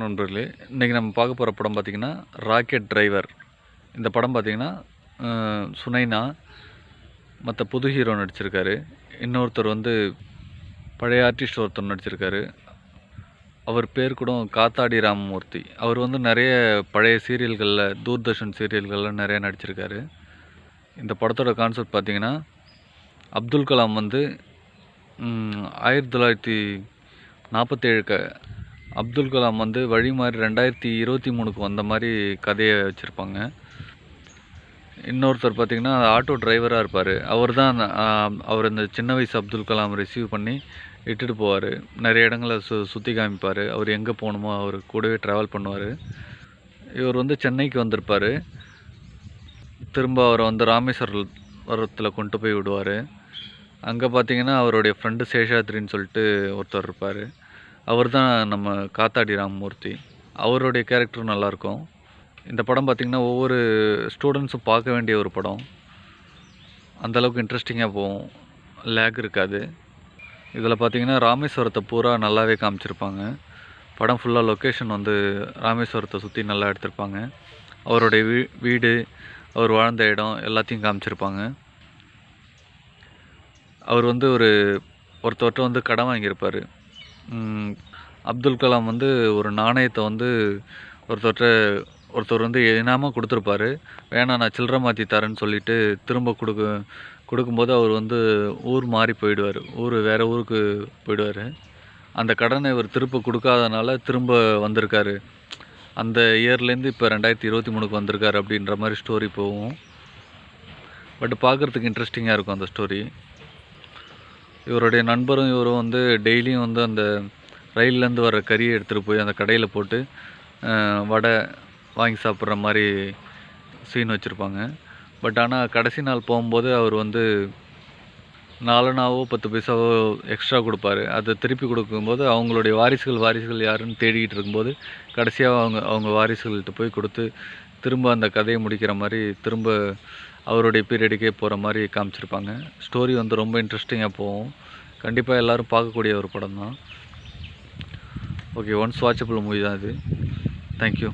நண்பர்களே இன்றைக்கி நம்ம பார்க்க போகிற படம் பார்த்திங்கன்னா ராக்கெட் டிரைவர் இந்த படம் பார்த்திங்கன்னா சுனைனா மற்ற புது ஹீரோ நடிச்சிருக்காரு. இன்னொருத்தர் வந்து பழைய ஆர்டிஸ்ட் ஒருத்தர் நடிச்சிருக்காரு. அவர் பேர் கூட காத்தாடி ராமமூர்த்தி. அவர் வந்து நிறைய பழைய சீரியல்களில் தூர்தர்ஷன் சீரியல்களில் நிறைய நடிச்சிருக்காரு. இந்த படத்தோட கான்செப்ட் பார்த்திங்கன்னா அப்துல் கலாம் வந்து ஆயிரத்தி தொள்ளாயிரத்தி நாற்பத்தேழு க அப்துல் கலாம் வந்து வழி மாதிரி ரெண்டாயிரத்தி இருபத்தி மூணுக்கு வந்த மாதிரி கதையை வச்சுருப்பாங்க. இன்னொருத்தர் பார்த்திங்கன்னா ஆட்டோ டிரைவராக இருப்பார். அவர் தான் அவர் இந்த சின்ன வயசு அப்துல் கலாம் ரிசீவ் பண்ணி இட்டுட்டு போவார். நிறைய இடங்களை சு சுற்றி காமிப்பார். அவர் எங்கே போகணுமோ அவர் கூடவே ட்ராவல் பண்ணுவார். இவர் வந்து சென்னைக்கு வந்திருப்பார். திரும்ப அவரை வந்து ராமேஸ்வரத்தில் கொண்டு போய் விடுவார். அங்கே பார்த்தீங்கன்னா அவருடைய ஃப்ரெண்டு சேஷாத்ரின்னு சொல்லிட்டு ஒருத்தர் இருப்பார். அவர் தான் நம்ம காத்தாடி ராமமூர்த்தி. அவருடைய கேரக்டரும் நல்லாயிருக்கும் இந்த படம் பார்த்திங்கன்னா ஒவ்வொரு ஸ்டூடெண்ட்ஸும் பார்க்க வேண்டிய ஒரு படம். அந்தளவுக்கு இன்ட்ரெஸ்டிங்காக போகும். லேக் இருக்காது. இதில் பார்த்திங்கன்னா ராமேஸ்வரத்தை பூரா நல்லாவே காமிச்சிருப்பாங்க. படம் ஃபுல்லாக லொக்கேஷன் வந்து ராமேஸ்வரத்தை சுற்றி நல்லா எடுத்திருப்பாங்க. அவருடைய வீ வீடு அவர் வாழ்ந்த இடம் எல்லாத்தையும் காமிச்சிருப்பாங்க. அவர் வந்து ஒரு ஒருத்தவர்கிட்ட வந்து கடன் வாங்கியிருப்பார். அப்துல் கலாம் வந்து ஒரு நாணயத்தை வந்து ஒருத்தர்கிட்ட ஒருத்தர் வந்து இனாமல் கொடுத்துருப்பாரு. வேணாம் நான் சில்லறை மாற்றி தரேன்னு சொல்லிட்டு திரும்ப கொடுக்க கொடுக்கும்போது அவர் வந்து ஊர் மாறி போயிடுவார். ஊர் வேறு ஊருக்கு போயிடுவார். அந்த கடனை இவர் திரும்ப கொடுக்காதனால திரும்ப வந்திருக்காரு. அந்த இயர்லேருந்து இப்போ ரெண்டாயிரத்தி இருபத்தி மூணுக்கு வந்திருக்காரு அப்படின்ற மாதிரி ஸ்டோரி போகும். பட் பார்க்குறதுக்கு இன்ட்ரெஸ்டிங்காக இருக்கும் அந்த ஸ்டோரி. இவருடைய நண்பரும் இவரும் வந்து டெய்லியும் வந்து அந்த ரயில்லேருந்து வர கறியை எடுத்துகிட்டு போய் அந்த கடையில் போட்டு வடை வாங்கி சாப்பிட்ற மாதிரி சீன் வச்சுருப்பாங்க. பட் ஆனால் கடைசி நாள் போகும்போது அவர் வந்து நாலனாவோ பத்து பைசாவோ எக்ஸ்ட்ரா கொடுப்பாரு. அதை திருப்பி கொடுக்கும்போது அவங்களுடைய வாரிசுகள் வாரிசுகள் யாருன்னு தேடிக்கிட்டு இருக்கும்போது கடைசியாக அவங்க அவங்க வாரிசுகள்கிட்ட போய் கொடுத்து திரும்ப அந்த கதையை முடிக்கிற மாதிரி திரும்ப அவருடைய பீரியடுக்கே போகிற மாதிரி காமிச்சிருப்பாங்க. ஸ்டோரி வந்து ரொம்ப இன்ட்ரெஸ்டிங்காக போகும். கண்டிப்பாக எல்லோரும் பார்க்கக்கூடிய ஒரு படம் தான் ஓகே ஒன்ஸ் வாட்சபிள் மூவி தான் இது. தேங்க்யூ